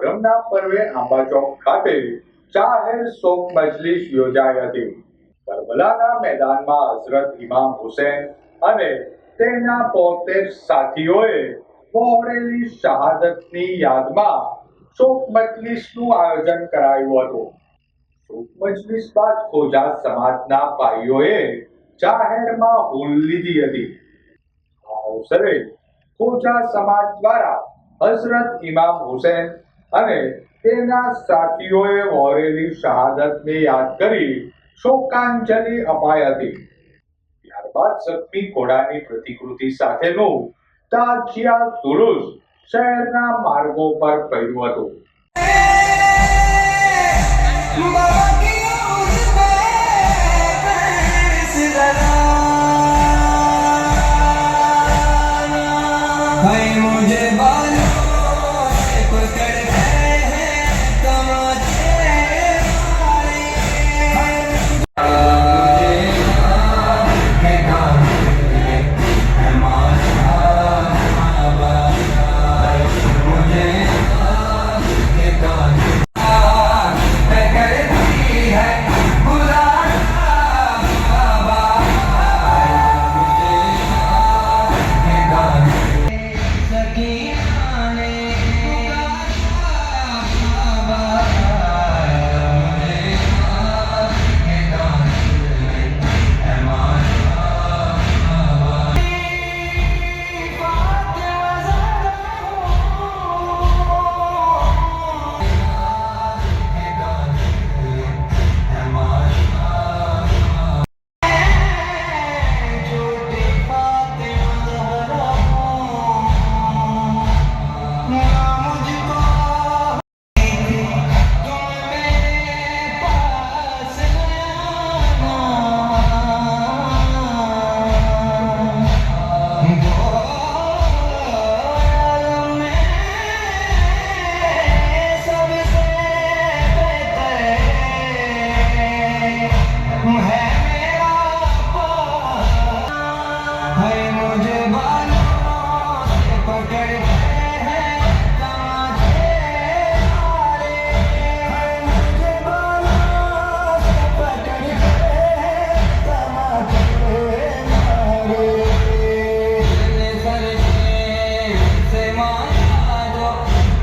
મોહરમના પર્વે આંબાચોક ખાતે જાહેર શોક મજલિસ યોજાઈ હતી કરબલાના મેદાનમાં હઝરત ઇમામ હુસેન અને તેના પોતે સાથીઓએ વહોરેલી શહાદતની યાદમાં શોક મજલિસનું આયોજન કરાયું હતું. શોક મજલિસ બાદ ખોજા સમાજના ભાઈઓએ જાહેરમાં હોલ લીધી હતી. આ અવસરે ખોજા સમાજ દ્વારા હઝરત ઇમામ હુસેન અને તેના સાથીઓએ વોરેલી શહાદતને યાદ કરી શોકાંજલિ અપાઈ હતી. ત્યારબાદ સખમી ઘોડાની પ્રતિકૃતિ સાથેનું તાજિયા તુલુસ શહેરના માર્ગો પર પડ્યું હતું. भाई मुझे Bye.